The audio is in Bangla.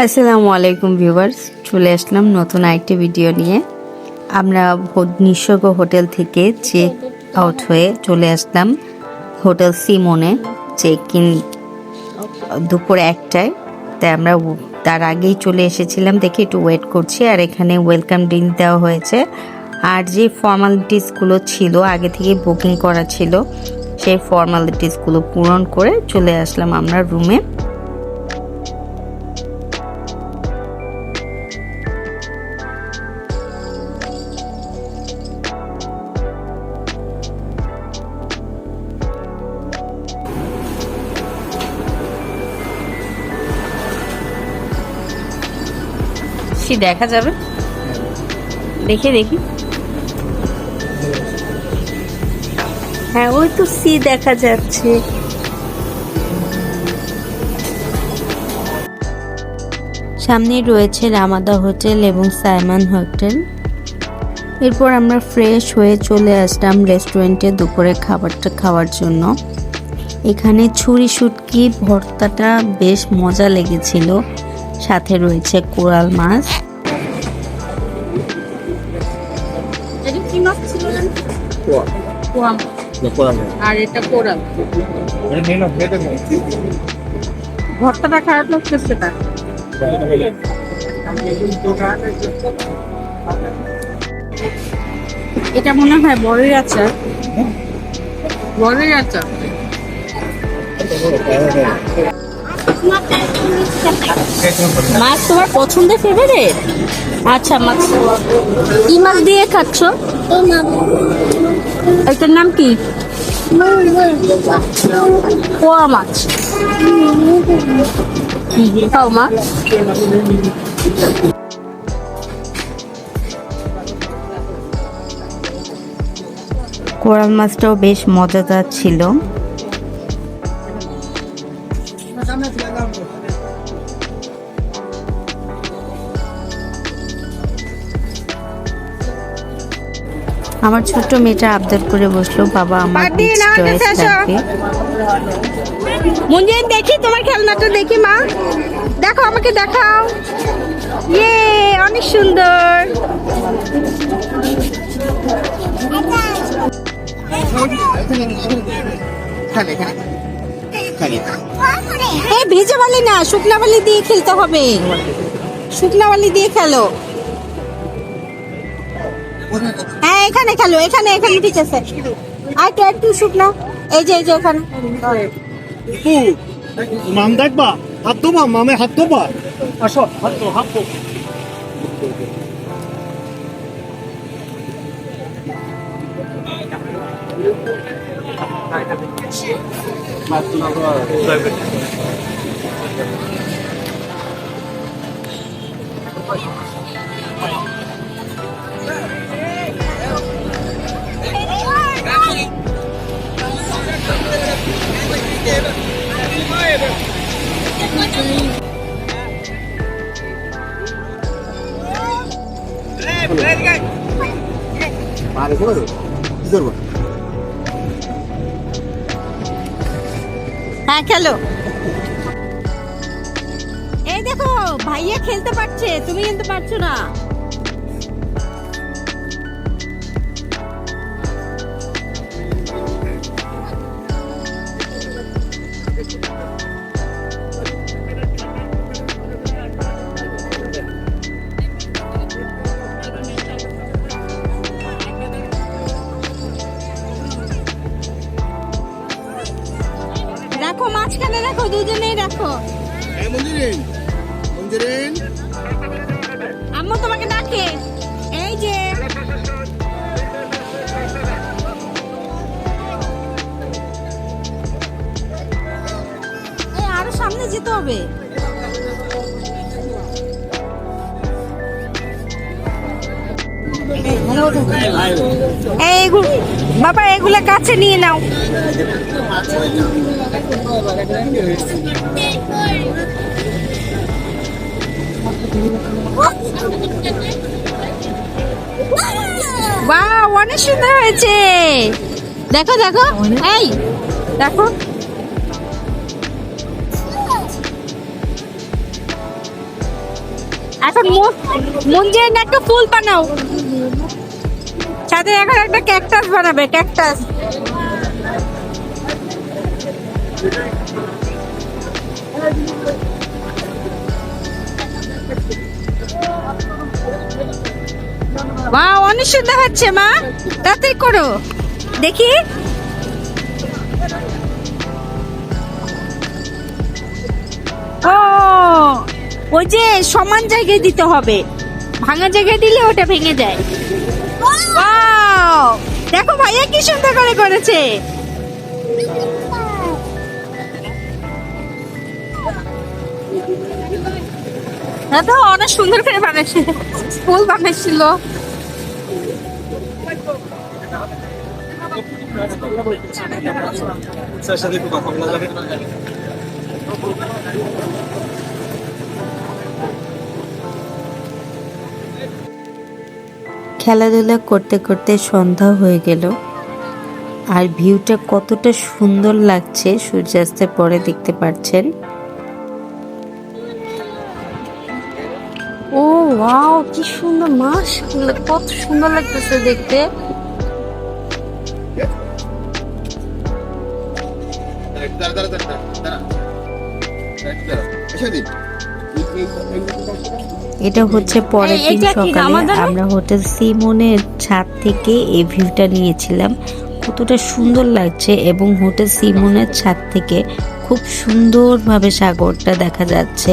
আসসালামু আলাইকুম ভিউয়ার্স, চলে আসলাম নতুন আরেকটি ভিডিও নিয়ে। আমরা নিঃসর্গ হোটেল থেকে চেক আউট হয়ে চলে আসলাম হোটেল সিমনে চেক ইন দুপুর একটায়। তাই আমরা তার আগেই চলে এসেছিলাম দেখে একটু ওয়েট করছি, আর এখানে ওয়েলকাম ড্রিঙ্ক দেওয়া হয়েছে। আর যে ফর্মালিটিসগুলো ছিল, আগে থেকে বুকিং করা ছিল, সেই ফর্মালিটিসগুলো পূরণ করে চলে আসলাম আমরা রুমে সে দেখা যাবে। দেখে দেখি। হ্যাঁ ওই তো সি দেখা যাচ্ছে। সামনেই রয়েছে রামাদা হোটেল এবং সাইমন হোটেল। এরপর আমরা ফ্রেশ হয়ে চলে আসলাম রেস্টুরেন্টে দুপুরে খাবারটা খাওয়ার জন্য। এখানে ছুরি শুটকি, ভর্তাটা বেশ মজা লেগেছিল। সাথে রয়েছে কোরাল মাছ। এটা কি মাছ ছিল না পোয়া পোয়া মাছ। পোয়া মাছ। আর এটা কোরাল। ভর্তাটা খারাপ লাগতেছে এটা মনে হয় বড়ের আচার। বড়ের আচার। মাছ তোমার পছন্দের ফেভারিট আচ্ছা মাছ। কি মাছ দিয়ে খাচ্ছ? এটার নাম কি? পোয়া মাছ। খাও মা? কোরাল মাছটাও বেশ মজাদার ছিল। আমার ছোট্ট মেয়েটা আবদার করে বসল বাবা আমার বিচ। লাগবে মুঞ্জিন দেখি তোমার খেলনাটা দেখি মা। দেখো আমাকে দেখাও। ইয়ে অনেক সুন্দর। এই ভেজে বালি না শুকনা বালি দিয়ে খেলতে হবে। শুকনা বালি দিয়ে খেলো। হ্যাঁ এখানে খেলো এখানে এখানে ঠিক আছে। আর একটু একটু শুকনা। এই যে এই যে এখানে। মাম দেখবা? হাত দোবা মামে হাত দোবা আসো হাত দো হাত দো মারে করে কি করব হ্যাঁ খেলো। এই দেখো ভাইয়া খেলতে পারছে তুমি কিন্তু পারছ না। রাখো মাঝখানে রাখো দুজনেই রাখো। মঞ্জিরিন মঞ্জিরিন। আম্মু তোমাকে ডাকে। এই যে। এই আরও সামনে যেতে হবে। এই এগুলো বাবা, এগুলা কাছে নিয়ে নাও। বাহ অনেক সুন্দর হয়েছে। দেখো দেখো। এই, দেখো। এখন মন- মন যে না একটা ফুল বানাও। সাথে এখন একটা ক্যাকটাস বানাবে ক্যাকটাস মা অনেক সুন্দর হচ্ছে মা। তাড়াতাড়ি করো। দেখি। ও, ওই যে সমান জায়গায় দিতে হবে। ভাঙা জায়গায় দিলে ওটা ভেঙে যায়। Wow! দেখো ভাইয়া কি সুন্দর করে করেছে। দাদা অনেক সুন্দর করে বানাইছে। ফুল বানাইছিল। খেলাধুলা করতে করতে সন্ধ্যা হয়ে গেল। আর ভিউটা কতটা সুন্দর লাগছে সূর্যাস্তের পরে দেখতে পাচ্ছেন। ও ওয়াও কি সুন্দর মাস কত সুন্দর লাগতেছে দেখতে। এটা হচ্ছে পরের দিন সকালে। আমরা হোটেল সিমনের ছাদ থেকে এই ভিউটা নিয়েছিলাম। কতটা সুন্দর লাগছে এবং হোটেল সিমনের ছাদ থেকে খুব সুন্দরভাবে সাগরটা দেখা যাচ্ছে।